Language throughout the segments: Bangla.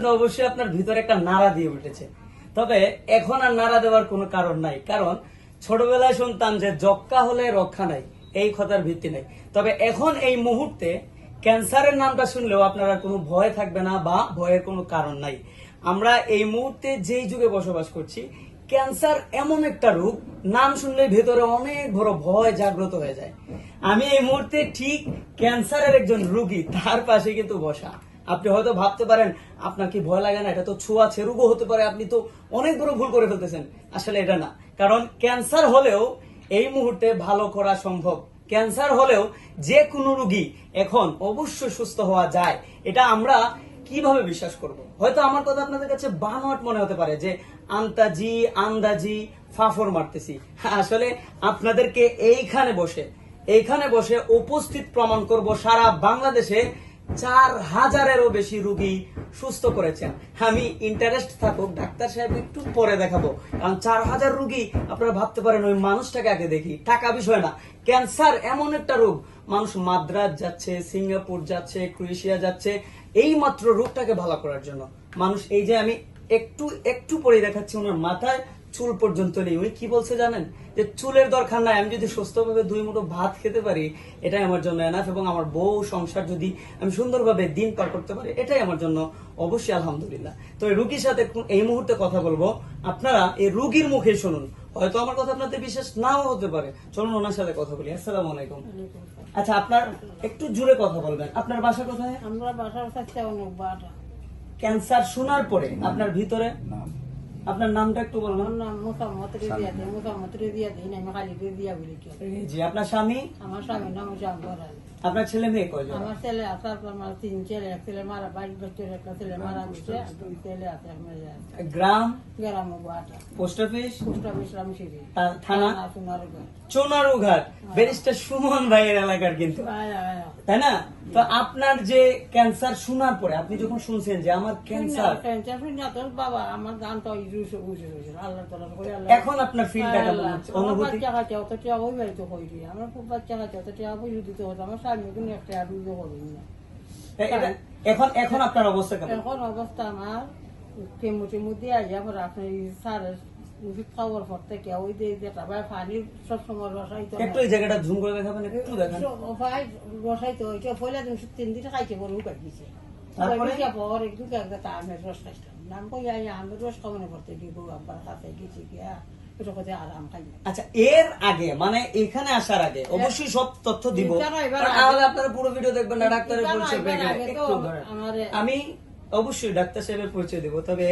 অবশ্যই আপনার ভিতরে একটা নাড়া দিয়ে উঠেছে। তবে এখন আর নাড়া দেওয়ার কোনো কারণ নাই, কারণ ছোটবেলায় শুনতাম যে যক্কা হলে রক্ষা নাই, এই কথার ভিত্তি নাই। তবে এখন এই মুহূর্তে ক্যান্সারের নামটা শুনলেও আপনার কোনো ভয় থাকবে না বা ভয়ের কোনো কারণ নাই। আমরা এই মুহূর্তে যেই যুগে বসবাস করছি, ক্যান্সার এমন একটা রোগ, নাম শুনলে ভেতরে অনেক বড় ভয় জাগ্রত হয়ে যায়। আমি এই মুহূর্তে ঠিক ক্যান্সারের একজন রুগী, তার পাশে কিন্তু বসা। আপনি হয়তো ভাবতে পারেন, আপনার কি ভয় লাগে না? এটা তো ছোঁয়াছে রোগও হতে পারে। আপনি তো অনেক বড় ভুল করে ফেলতেছেন। আসলে এটা না। কারণ ক্যান্সার হলেও এই মুহূর্তে ভালো করা সম্ভব। ক্যান্সার হলেও যে কোনো রোগী এখন অবশ্যই সুস্থ হওয়া যায়। এটা আমরা কীভাবে বিশ্বাস করব? হয়তো আমার কথা আপনাদের কাছে বানোয়াট মনে হতে পারে যে, আন্তাজি, আন্দাজি, ফাফর মারতেছি। আসলে আপনাদেরকে এইখানে বসে এইখানে বসে উপস্থিত প্রমাণ করব সারা বাংলাদেশে চার হাজারেরও বেশি রুগী সুস্থ করেছেন। আমি ইন্টারেস্ট থাকুক, ডাক্তার সাহেব একটু পরে দেখাবো। কারণ চার হাজার রুগী, আপনারা ভাবতে পারেন, ওই মানুষটাকে আগে দেখি। টাকা বিষয় না। ক্যান্সার এমন একটা রোগ। মানুষ মাদ্রাজ যাচ্ছে, সিঙ্গাপুর যাচ্ছে, ক্রোয়েশিয়া যাচ্ছে এই মাত্র রোগটাকে ভালো করার জন্য। মানুষ এই যে আমি একটু একটু পরে দেখাচ্ছি, ওনার মাথায় চুল পর্যন্ত নেই। উনি কি বলছে জানেন? যে চুলের দরকার নাই আমি যদি সুস্থভাবে দুই মুঠো ভাত খেতে পারি এটাই আমার জন্য এনাফ এবং আমার বউ সংসার যদি আমি সুন্দরভাবে দিন পার করতে পারি এটাই আমার জন্য অবশ্যই আলহামদুলিল্লাহ। তো এই রুগীর সাথে এই মুহূর্তে কথা বলব। আপনারা এই রুগীর মুখে শুনুন। হয়তো আমার কথা আপনাদের বিশ্বাস নাও হতে পারে। চলুন ওনার সাথে কথা বলি। আসসালামু আলাইকুম। আচ্ছা আপনার একটু জুড়ে কথা বলবেন। আপনার বাসা কোথায়? আমরা বাসার কাছে ক্যান্সার শোনার পরে আপনার ভিতরে? আপনার নামটা একটু বলবেন আমার নাম মোসাম্মত রেজিয়া দেয় মোসাম্মত রেজিয়া দিই আমি খালি রেজিয়া বলি কেউ। জি আপনার স্বামী? আমার স্বামীর নাম হচ্ছে আকবর আপনার ছেলে মেয়ে কয়জন? আমার ছেলে আছে আমার তিন ছেলে এক ছেলে মারা বাইশ বছর একটা ছেলে মারা গেছে আর দুই ছেলে আছে আমার গ্রাম? গ্রাম post office? Post office Ramshiri. থানা? চোনারুঘাট। ব্যারিস্টার সুমন ভাইয়ের এলাকার কিন্তু। আয়া, আয়া। তাই না? তো আপনার যে ক্যান্সার শোনার পরে আপনি যখন শুনছেন যে আমার ক্যান্সার ক্যান্সার বাবা আমার গান তো এখন আপনার ফিলটা কেমন হচ্ছে? অনুভূতি? বাচ্চা কাছে অত টিয়া ওই বাড়িতে হইনি আমার খুব বাচ্চা কাছে অত টিয়া বই দিতে হতো আমার স্বামী কোনো একটা আর বুঝতে করিনি না। এখন এখন আপনার অবস্থা কেমন? এখন অবস্থা আমার কেমো টেমো দিয়ে আজ আমার স্যারের খাওয়ার পর থেকে ওই যে যেটা ভাই পানি সবসময় রসাইতো একটু এই জায়গাটা ঝুম করে দেখাবেন একটু দেখান। ভাই রসাইতো ওইটা পয়লা দিন তিন দিন খাইছে বড় উকার তারপরে? পর একটু একটা আমের রস খাইতাম নাম কই আই রস খাওয়ানো করতে দিব আব্বার কাছে গেছি গিয়া এটা কথা আরাম খাই আচ্ছা এর আগে মানে এখানে আসার আগে অবশ্যই সব তথ্য দিব। তাহলে আপনারা পুরো ভিডিও দেখবেন না ডাক্তারের পরিচয় আমি অবশ্যই ডাক্তার সাহেবের পরিচয় দেব তবে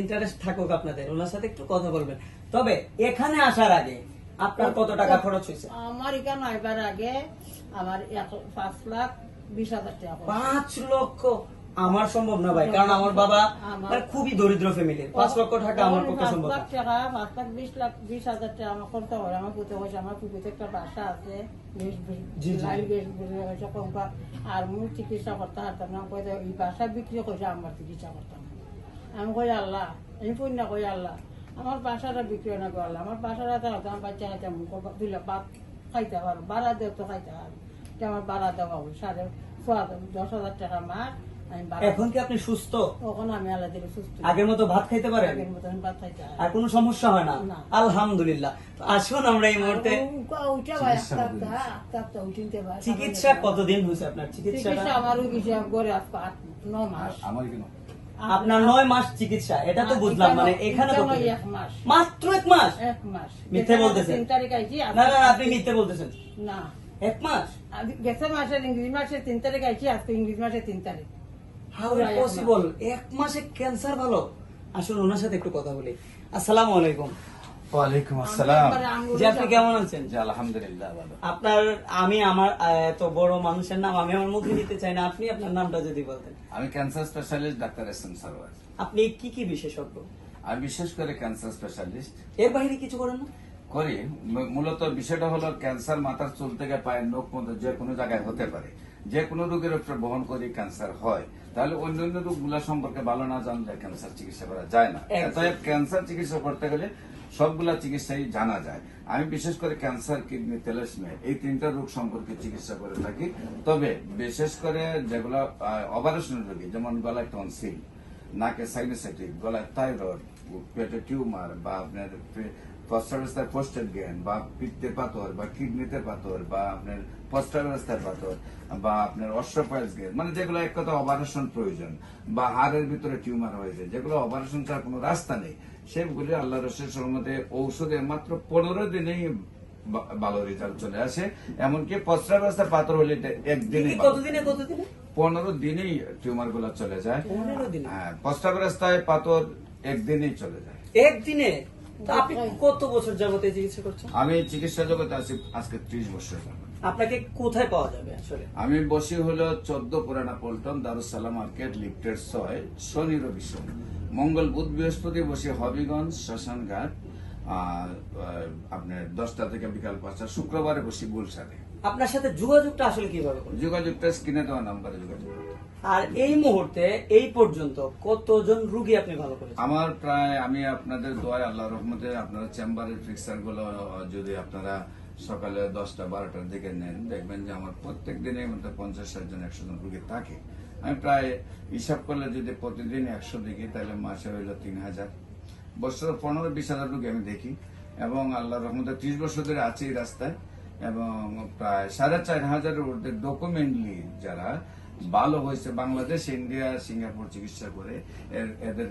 ইন্টারেস্ট থাকুক আপনাদের ওনার সাথে একটু কথা বলবেন। তবে এখানে আসার আগে আপনার কত টাকা খরচ হয়েছে? আমার এখানে আইবার আগে আমার পাঁচ লাখ বিশ হাজার টাকা পাঁচ লক্ষ? আমার সম্ভব না ভাই কারণ আমার বাবা মানে খুবই দরিদ্র ফ্যামিলির পাঁচ লক্ষ টাকা আমার পক্ষে সম্ভব লাখ। টাকা পাঁচ লাখ বিশ লাখ বিশ হাজার টাকা আমার হয় আমার পুঁতে হয়েছে আমার একটা বাসা আছে আর মুই চিকিৎসা করতে পারতাম না কই এই বাসা বিক্রি করে আমার চিকিৎসা করতাম আমি কই আল্লাহ আমি কই না কই আল্লাহ। আমার বাসাটা বিক্রি না করে আল্লাহ। আমার বাসাটা তাহলে আমার বাচ্চা দুই লাখ বাদ খাইতে পারো বাড়া দেও তো খাইতে পারো আমার বাড়া দেওয়া হবে সাড়ে দশ হাজার টাকা মাস। এখন কি আপনি সুস্থ? তখন আমি সুস্থ। আগের মতো ভাত খাইতে পারেন? আগের মতন ভাত খাইতে আর কোনো সমস্যা হয় না। আলহামদুলিল্লাহ। আসুন আমরা এই মুহূর্তে। চিকিৎসা কতদিন হয়েছে আপনার চিকিৎসা আমারও কিছু করে আজকে আট ন মাস। আমার কেন আপনার নয় মাস চিকিৎসা এটা তো বুঝলাম মানে এখানে মাস। মাত্র এক মাস? এক মাস। মিথ্যে বলতেছেন? তারিখ আইছি না না না, আপনি মিথ্যে বলতেছেন। না। এক মাস? গেছে মাসের ইংরেজি মাসের তিন তারিখ আইছি আজকে ইংরেজি মাসের তিন তারিখ। How much. পসিবল এক মাসে ক্যান্সার ভালো? আসুন ওনার সাথে একটু কথা বলি। আসসালামু আলাইকুম। ওয়ালাইকুম আমি আসসালাম। জি আপনি কেমন আছেন? জি আলহামদুলিল্লাহ ভালো। আপনার আমি আমার এত বড় মানুষের নাম আমি আমার মুখে নিতে চাই না। আপনি আপনার নামটা যদি বলতেন। আমি cancer specialist doctor S M Sarwar. আপনি কি কি বিশেষজ্ঞ? আমি বিশেষ করে ক্যান্সার স্পেশালিস্ট এর বাইরে কিছু করেন না? করি। মূলত বিষয়টা হলো ক্যান্সার মাথার চুল থেকে পায়ের নখ পর্যন্ত যে কোনো জায়গায় হতে পারে। যে কোনো রোগের উপর বহন করে ক্যান্সার হয় তাহলে অন্য অন্য রোগগুলা সম্পর্কে ভালো না জানলে ক্যান্সার চিকিৎসা করা যায় না। অতএব ক্যান্সার চিকিৎসা করতে গেলে সবগুলা চিকিৎসাই জানা যায়। আমি বিশেষ করে ক্যান্সার কিডনি তেলাসমিয়া এই তিনটা রোগ সম্পর্কে চিকিৎসা করে থাকি। তবে বিশেষ করে যেগুলো অপারেশন রোগী যেমন গলায় টনসিল নাকে সাইনোসাইটিক গলায় থাইরয়েড পেটে টিউমার বা আপনার প্রস্তাবস্থায় পোস্টের জ্ঞান বা পিত্তের পাথর বা কিডনিতে পাথর বা আপনার প্রস্তাবস্থায় পাথর বা আপনার অস্ট্রোপাইলস জ্ঞান মানে যেগুলো এক কথা অপারেশন প্রয়োজন বা হাড়ের ভিতরে টিউমার হয়েছে যেগুলো অপারেশন ছাড়া কোনো রাস্তা নেই সেগুলি আল্লাহ রসের সম্মতে ঔষধে মাত্র পনেরো দিনেই ভালো রেজাল্ট চলে আসে এমনকি প্রস্তাবস্থায় পাথর হলে। কতদিনে কতদিনে পনেরো দিনেই টিউমারগুলো চলে যায়। হ্যাঁ প্রস্তাবস্থায় পাথর একদিনেই চলে যায়। একদিনে? আপনি কত বছর যাবত এই চিকিৎসা করছেন? আমি চিকিৎসা জগতে আছি আজকে ত্রিশ বছর আপনাকে কোথায় পাওয়া যাবে আসলে? আমি বসি হলো চোদ্দ পুরানা পল্টন দারুসালাম মার্কেট লিফটের ছয় শনি রবি মঙ্গল বুধ বৃহস্পতি বসি হবিগঞ্জ শ্মশান ঘাট আর আপনার দশটা থেকে বিকাল পাঁচটা শুক্রবারে বসি গুলশানে। আপনার সাথে যোগাযোগটা আসলে কীভাবে যোগাযোগটা স্ক্রিনে দেওয়া নাম্বারে যোগাযোগ। আর এই মুহূর্তে, এই পর্যন্ত কতজন রুগী আপনি ভালো করেছেন? আমার প্রায়, আমি আপনাদের দোয়ায় আল্লাহ রহমতে আপনারা চেম্বারের ফিক্সারগুলো যদি আপনারা সকালে দশটা, বারোটার দিকে নেন, দেখবেন যে আমার প্রত্যেক দিনে মধ্যে পঞ্চাশ, ষাট জন, একশো জন রুগী থাকে। আমি প্রায় হিসাব করলে যদি প্রতিদিন একশো দেখি, তাহলে মাসে হইল তিন হাজার। বছর পনেরো, বিশ হাজার রুগী আমি দেখি। এবং আল্লাহ রহমতে ত্রিশ বছর ধরে আছি রাস্তায়। এবং প্রায় সাড়ে চার হাজারের ঊর্ধ্বে ডকুমেন্টলি যারা ভালো হয়েছে বাংলাদেশ ইন্ডিয়া সিঙ্গাপুর চিকিৎসা করে। এর- এদের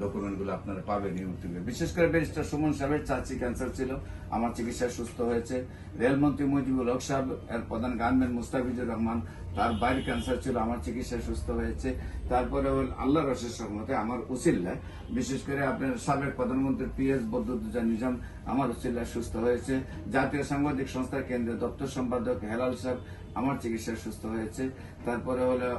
ডকুমেন্টগুলো আপনারা পাবেন ইউটিউবে বিশেষ করে ব্যারিস্টার সুমন সাহেবের চাচি ক্যান্সার ছিল, আমার চিকিৎসায় সুস্থ হয়েছে। রেলমন্ত্রী মুজিবুল হক সাহেব, এর প্রধান গানম্যান মুস্তাফিজুর রহমান তার বাইরে ক্যান্সার ছিল, আমার চিকিৎসা সুস্থ হয়েছে। তারপরে আল্লাহ রসের সহমতে আমার উচিল্লা বিশেষ করে আপনার সাবেক প্রধানমন্ত্রী পি এস বদরুদ্দোজা নিজাম, আমার উচিল্লা সুস্থ হয়েছে। জাতীয় সাংবাদিক সংস্থার কেন্দ্রীয় দপ্তর সম্পাদক হেলাল সাহেব, আমার চিকিৎসা সুস্থ হয়েছে। তারপরে হলো